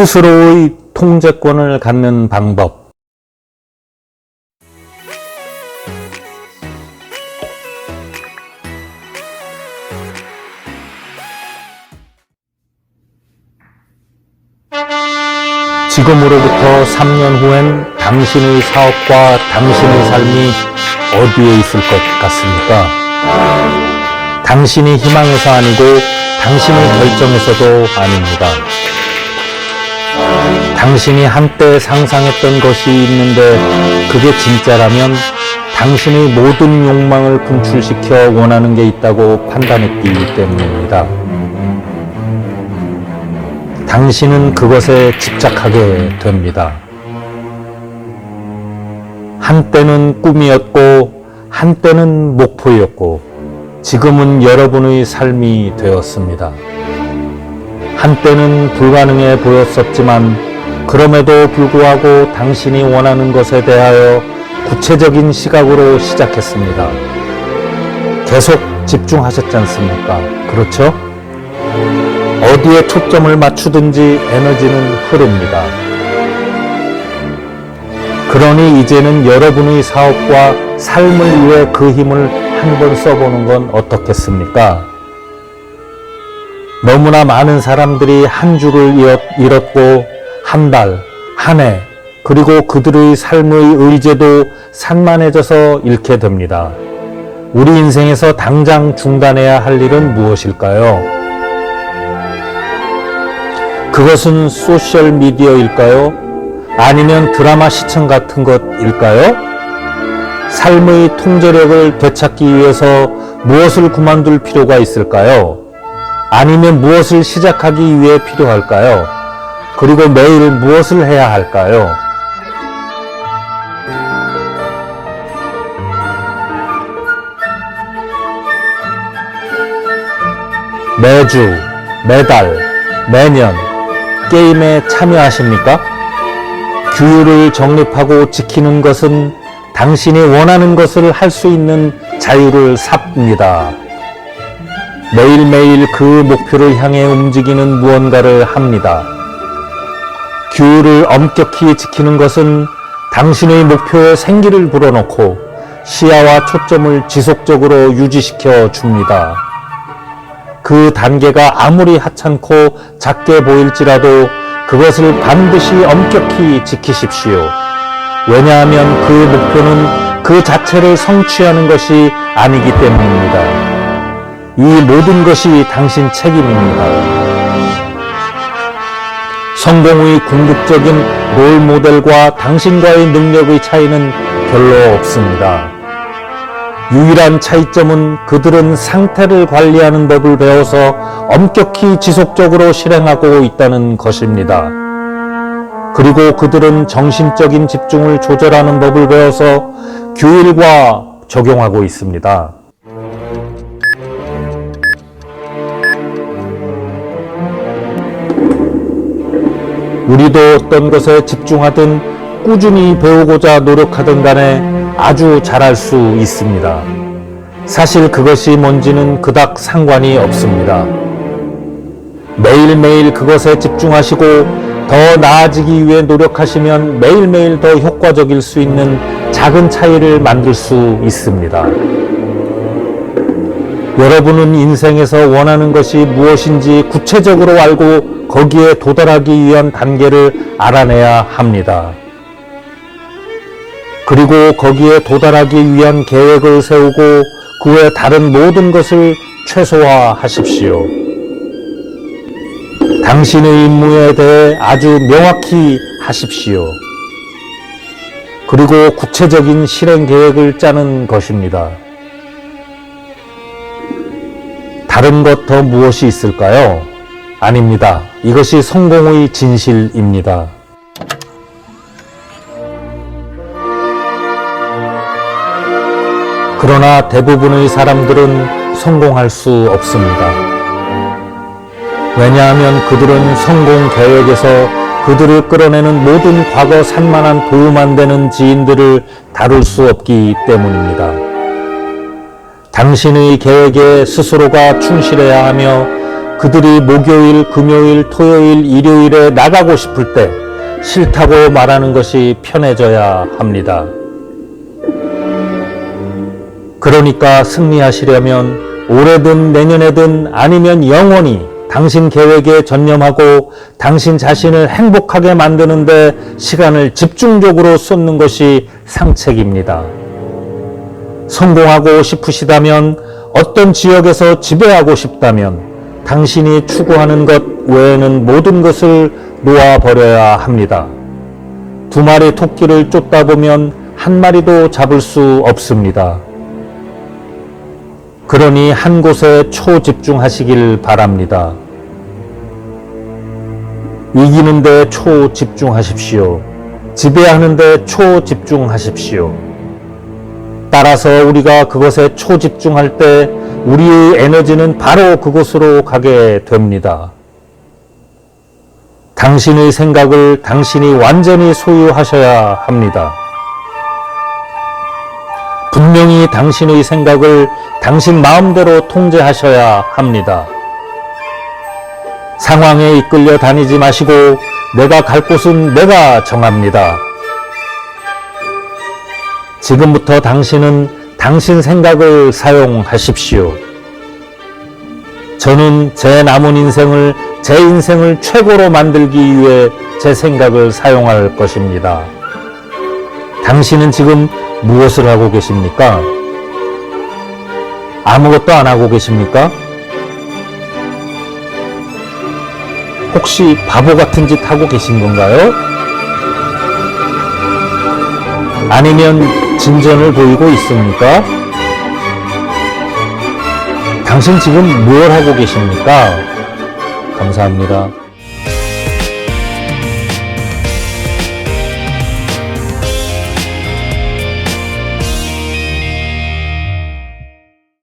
스스로의 통제권을 갖는 방법. 지금으로부터 3년 후엔 당신의 사업과 당신의 삶이 어디에 있을 것 같습니까? 당신이 희망해서 아니고 당신의 결정에서도 아닙니다. 당신이 한때 상상했던 것이 있는데 그게 진짜라면 당신의 모든 욕망을 분출시켜 원하는 게 있다고 판단했기 때문입니다. 당신은 그것에 집착하게 됩니다. 한때는 꿈이었고, 한때는 목표였고, 지금은 여러분의 삶이 되었습니다. 한때는 불가능해 보였었지만, 그럼에도 불구하고 당신이 원하는 것에 대하여 구체적인 시각으로 시작했습니다. 계속 집중하셨지 않습니까? 그렇죠? 어디에 초점을 맞추든지 에너지는 흐릅니다. 그러니 이제는 여러분의 사업과 삶을 위해 그 힘을 한 번 써보는 건 어떻겠습니까? 너무나 많은 사람들이 한 주를 잃었- 잃었고, 한 달, 한 해, 그리고 그들의 삶의 의제도 산만해져서 잃게 됩니다. 우리 인생에서 당장 중단해야 할 일은 무엇일까요? 그것은 소셜 미디어일까요? 아니면 드라마 시청 같은 것일까요? 삶의 통제력을 되찾기 위해서 무엇을 그만둘 필요가 있을까요? 아니면 무엇을 시작하기 위해 필요할까요? 그리고 매일 무엇을 해야 할까요? 매주, 매달, 매년 게임에 참여하십니까? 규율을 정립하고 지키는 것은 당신이 원하는 것을 할 수 있는 자유를 삽니다. 매일매일 그 목표를 향해 움직이는 무언가를 합니다. 규율을 엄격히 지키는 것은 당신의 목표에 생기를 불어넣고 시야와 초점을 지속적으로 유지시켜 줍니다. 그 단계가 아무리 하찮고 작게 보일지라도 그것을 반드시 엄격히 지키십시오. 왜냐하면 그 목표는 그 자체를 성취하는 것이 아니기 때문입니다. 이 모든 것이 당신 책임입니다. 성공의 궁극적인 롤 모델과 당신과의 능력의 차이는 별로 없습니다. 유일한 차이점은 그들은 상태를 관리하는 법을 배워서 엄격히 지속적으로 실행하고 있다는 것입니다. 그리고 그들은 정신적인 집중을 조절하는 법을 배워서 규율과 적용하고 있습니다. 우리도 어떤 것에 집중하든 꾸준히 배우고자 노력하든 간에 아주 잘할 수 있습니다. 사실 그것이 뭔지는 그닥 상관이 없습니다. 매일매일 그것에 집중하시고 더 나아지기 위해 노력하시면 매일매일 더 효과적일 수 있는 작은 차이를 만들 수 있습니다. 여러분은 인생에서 원하는 것이 무엇인지 구체적으로 알고 거기에 도달하기 위한 단계를 알아내야 합니다. 그리고 거기에 도달하기 위한 계획을 세우고 그 외 다른 모든 것을 최소화하십시오. 당신의 임무에 대해 아주 명확히 하십시오. 그리고 구체적인 실행 계획을 짜는 것입니다. 다른 것 더 무엇이 있을까요? 아닙니다. 이것이 성공의 진실입니다. 그러나 대부분의 사람들은 성공할 수 없습니다. 왜냐하면 그들은 성공 계획에서 그들을 끌어내는 모든 과거 산만한 도움 안 되는 지인들을 다룰 수 없기 때문입니다. 당신의 계획에 스스로가 충실해야 하며 그들이 목요일, 금요일, 토요일, 일요일에 나가고 싶을 때 싫다고 말하는 것이 편해져야 합니다. 그러니까 승리하시려면 올해든 내년에든 아니면 영원히 당신 계획에 전념하고 당신 자신을 행복하게 만드는데 시간을 집중적으로 쏟는 것이 상책입니다. 성공하고 싶으시다면 어떤 지역에서 지배하고 싶다면 당신이 추구하는 것 외에는 모든 것을 놓아버려야 합니다. 두 마리 토끼를 쫓다 보면 한 마리도 잡을 수 없습니다. 그러니 한 곳에 초집중하시길 바랍니다. 이기는데 초집중하십시오. 지배하는데 초집중하십시오. 따라서 우리가 그것에 초집중할 때 우리의 에너지는 바로 그곳으로 가게 됩니다. 당신의 생각을 당신이 완전히 소유하셔야 합니다. 분명히 당신의 생각을 당신 마음대로 통제하셔야 합니다. 상황에 이끌려 다니지 마시고 내가 갈 곳은 내가 정합니다. 지금부터 당신은 당신 생각을 사용하십시오. 저는 제 남은 인생을 제 인생을 최고로 만들기 위해 제 생각을 사용할 것입니다. 당신은 지금 무엇을 하고 계십니까? 아무것도 안 하고 계십니까? 혹시 바보 같은 짓 하고 계신 건가요? 아니면 진전을 보이고 있습니까? 당신 지금 무엇 하고 계십니까? 감사합니다.